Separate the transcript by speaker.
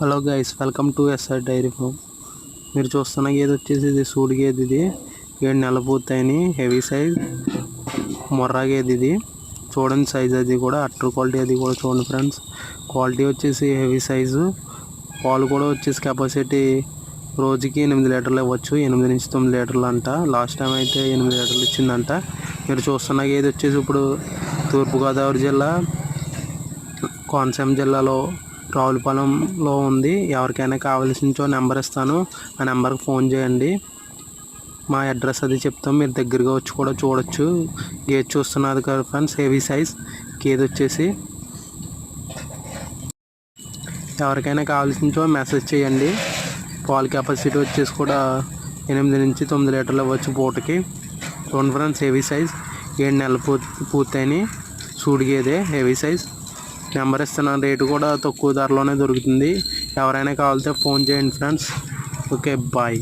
Speaker 1: Hello guys welcome to SR dairy farm. మీరు చూస్తున్న గేది వచ్చేసి ఇది సూడి గేది ఇది. ఏడు నెల పూర్తయిని హెవీ సైజ్. మొర్రా గేది ఇది. చూడండి సైజ్ అది కూడా అట్టర్ క్వాలిటీ అది కూడా చూడండి ఫ్రెండ్స్. క్వాలిటీ వచ్చేసి హెవీ సైజు. పాలు కూడా వచ్చేసి కెపాసిటీ రోజుకి ఎనిమిది లీటర్లు ఇవ్వచ్చు. ఎనిమిది నుంచి తొమ్మిది లీటర్లు అంట. లాస్ట్ టైం అయితే ఎనిమిది లీటర్లు ఇచ్చిందంట. మీరు చూస్తున్న గేది వచ్చేసి ఇప్పుడు తూర్పుగోదావరి జిల్లా కోనసీమ జిల్లాలో రావులపాలెంలో ఉంది. ఎవరికైనా కావాల్సించో నెంబర్ ఇస్తాను. ఆ నెంబర్కి ఫోన్ చేయండి. మా అడ్రస్ అది చెప్తాం. మీరు దగ్గరగా వచ్చి కూడా చూడొచ్చు. గేదె చూస్తున్నారు కదా ఫ్రెండ్స్ హెవీ సైజ్. గేదె వచ్చేసి ఎవరికైనా కావాల్సించో మెసేజ్ చేయండి. పాల కెపాసిటీ వచ్చేసి కూడా ఎనిమిది నుంచి తొమ్మిది లీటర్లు ఇవ్వచ్చు పూటకి. చూడండి ఫ్రెండ్స్ హెవీ సైజ్. ఏడు నెలలు పూర్తి పూర్తయినాయి. సూడిగేదే హెవీ సైజ్. నెంబర్ ఇస్తున్నాను రేటు కూడా తక్కువ ధరలోనే దొరుకుతుంది. ఎవరైనా కావాలితే ఫోన్ చేయండి ఫ్రెండ్స్. Okay bye.